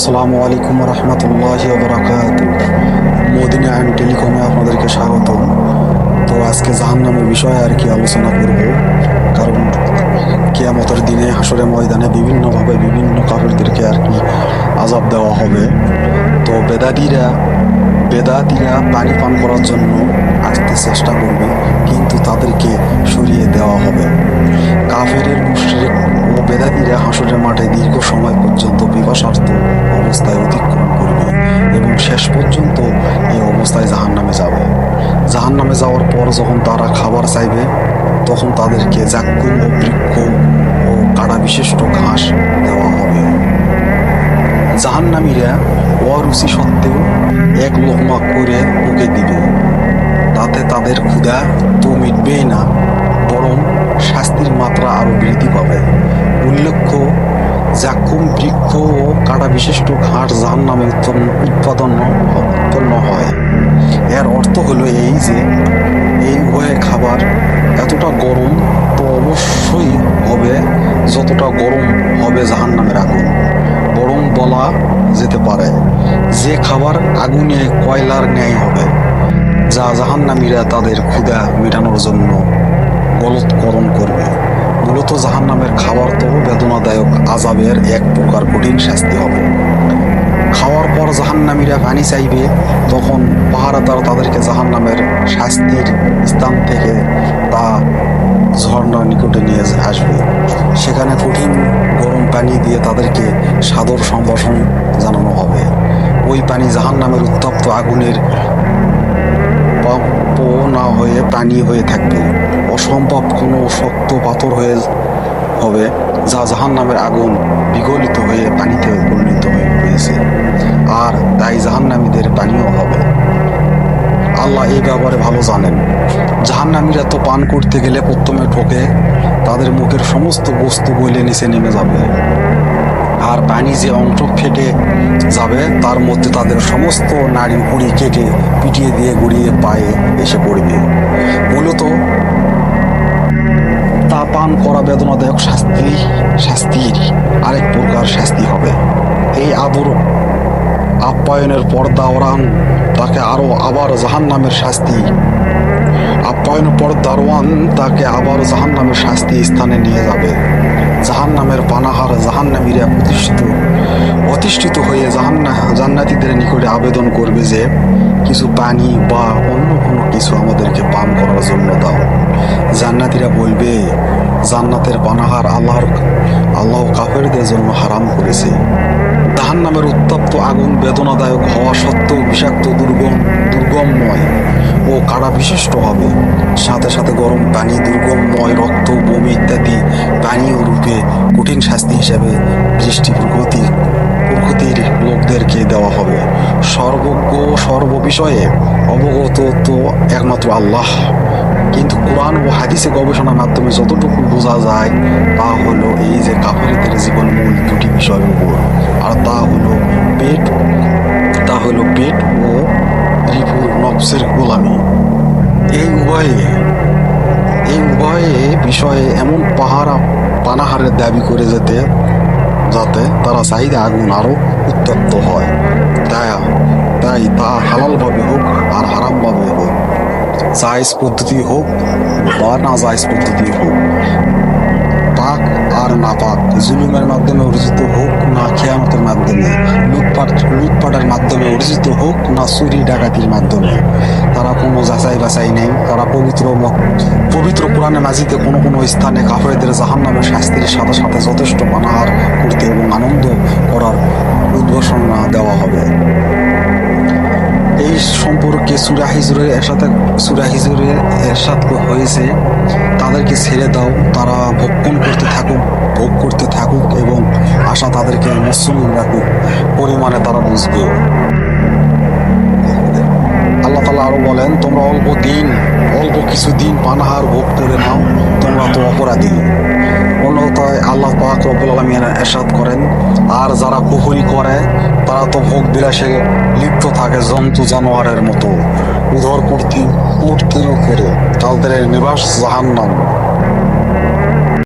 আসসালামু আলাইকুম রহমতুল্লাহ বরাকাত মোদিনা অ্যান্ড টেলিকমে আপনাদেরকে স্বাগত তো আজকে জাহান্নামের বিষয়ে আর কি আলোচনা করব, কারণ কেয়ামতের দিনে হাসরের ময়দানে বিভিন্নভাবে বিভিন্ন কাপড়দেরকে আর কি আজাব দেওয়া হবে। তো বেদাতিরা বেদাতিরা পানি পান করার জন্য আসতে চেষ্টা করবে, কিন্তু তাদেরকে সরিয়ে দেওয়া হবে। কাফেরের মুশরিক ও বেদাতিরা হাসরের মাঠে দীর্ঘ সময় পর্যন্ত বিবাসার্থ অবস্থায় অতিক্রম করবে এবং শেষ পর্যন্ত এই অবস্থায় জাহান নামে যাবে। জাহান নামে যাওয়ার পর যখন তারা খাবার চাইবে, তখন তাদেরকে জাক্কুম ও বৃক্ষ ও কাটা বিশিষ্ট ঘাস দেওয়া হবে। জাহান্নামীরা অরুচি সত্ত্বেও এক লোকমা করে মুখে দিবে। তাতে তাদের ক্ষুধা তো মিটবেই না, বরং শাস্তির মাত্রা আরও বৃদ্ধি পাবে। জাকুম বৃক্ষ ও কাটা বিশিষ্ট ঘাট জাহান নামে উৎপাদন উৎপন্ন হয়। এর অর্থ হলো এই যে, এই উভয় খাবার এতটা গরম তো অবশ্যই হবে, যতটা গরম হবে জাহান নামের আগুন। বরং বলা যেতে পারে, যে খাবার আগুনে কয়লার ন্যায় হবে, যা জাহান্নামীরা তাদের ক্ষুধা মেটানোর জন্য গলৎকরণ করবে। মূলত জাহান্নামের খাবার তো বেদনাদায়ক আজাবের এক প্রকার কঠিন শাস্তি হবে। খাওয়ার পর জাহান্নামীরা পানি চাইবে, তখন পাহারাদার তাদেরকে জাহান্নামের শাস্তির স্থান থেকে তা ঝর্ণার নিকটে নিয়ে আসবে। সেখানে কঠিন গরম পানি দিয়ে তাদেরকে সাদর সম্ভাষণ জানানো হবে। ওই পানি জাহান্নামের উত্তপ্ত আগুনের প্রাপ্য না হয়ে পানি হয়ে থাকবে। অসম্ভব কোনো শক্ত পাথর হয়ে হবে, যা জাহান নামের আগুন বিগলিত হয়ে পানিতে পরিণত হয়ে হয়েছে আর তাই জাহান্নামীদের পানীয় হবে। আল্লাহ এই ব্যাপারে ভালো জানেন। জাহান্নামীরা তো পান করতে গেলে প্রথমে ঠোকে তাদের মুখের সমস্ত বস্তু গলে নিচে নেমে যাবে। আর পানি যে অংশ ফেটে যাবে, তার মধ্যে তাদের সমস্ত নারী ভুড়ি কেটে পিটিয়ে দিয়ে গড়িয়ে পায়ে এসে পড়বে। মূলত পান করা বেদনাদায়ক শাস্তি, শাস্তির আরেক প্রকার শাস্তি হবে। এই আদর আপ্যায়নের পর্দা দাওরান তাকে আরও আবার জাহান নামের শাস্তি। আপ্যায়ন পর দারোয়ান তাকে আবার জাহান নামের শাস্তি স্থানে নিয়ে যাবে। জাহান নামের পানাহার জাহান নামীরা প্রতিষ্ঠিত অতিষ্ঠিত হয়ে জাহান্না জান্নাতিদের নিকটে আবেদন করবে যে, কিছু পানি বা অন্য কোনো কিছু আমাদেরকে পান করার জন্য দাও। জান্নাতিরা বলবে, জান্নাতের পানাহার আল্লাহর, আল্লাহ কাফেরদের জন্য হারাম করেছে। জাহান নামের উত্তপ্ত আগুন বেদনাদায়ক হওয়া সত্ত্বেও বিষাক্ত, দুর্গম, দুর্গমময় ও কাড়া বিশিষ্ট হবে। সাথে সাথে গরম পানি, দুর্গমময় রক্ত, বমি ইত্যাদি পানীয় রূপে কঠিন শাস্তি হিসেবে বৃষ্টি প্রকৃতি প্রকৃতির লোকদেরকে দেওয়া হবে। সর্বজ্ঞ সর্ববিষয়ে অবগত তো একমাত্র আল্লাহ। কিন্তু কোরআন ও হাদিসে গবেষণার মাধ্যমে যতটুকু বোঝা যায়, তা হলো এই যে কাফেরদের জীবন মূল দুটি বিষয়ের উপর। আর তা হলো পেট, তা হলো পেট ও রিপুর নবসের গোলামি। এই উভয়ে এই উভয়ে বিষয়ে এমন পাহারা পানাহারের দাবি করে যেতে, যাতে তারা চাহিদা আগুন আরও উত্তপ্ত হয়। তাই তাই তা হালালভাবে হোক আর হারামভাবে হোক। জায়জ পদ্ধতি হোক বা না জায়জ পদ্ধতি হোক, পাক আর না পাক, জুলুমের মাধ্যমে অর্জিত হোক না খেয়ামতের মাধ্যমে, লুটপাট, লুটপাটের মাধ্যমে অর্জিত হোক না চুরি ডাকাতির মাধ্যমে। তারা কোনো যাচাই বাছাই নেই, তারা পবিত্র পবিত্র কোরআনে মাজিতে কোনো কোনো স্থানে কাফেরদের জাহান নামের শাস্তির সাথে সাথে যথেষ্ট পানাহার করতে এবং আনন্দ করার উদ্ঘোষণা দেওয়া হবে। এই সম্পর্কে সুরা হিজুরের এরশাদ সুরা হিজুরের এরশাদ হয়েছে। তাদেরকে ছেড়ে দাও, তারা ভক্ষণ করতে থাকুক, ভোগ করতে থাকুক এবং আশা তাদেরকে মুসলিম রাখুক, পরিমাণে তারা বুঝবে। আল্লাহ তালা আরও বলেন, তোমরা অল্প দিন, অল্প কিছু দিন পানাহার ভোগ করে নাও, তোমরা তো অপরাধী। অন্যতায় আল্লাহ পাক রব্বুল আলমিন এরশাদ করেন, আর যারা কুহুরি করে, তারা তো ভোগ বিলাসে লিপ্ত থাকে জন্তু জানোয়ারের মতো। উধর কুর্তি উঠতে করে তাদের নিবাস জাহান্নাম।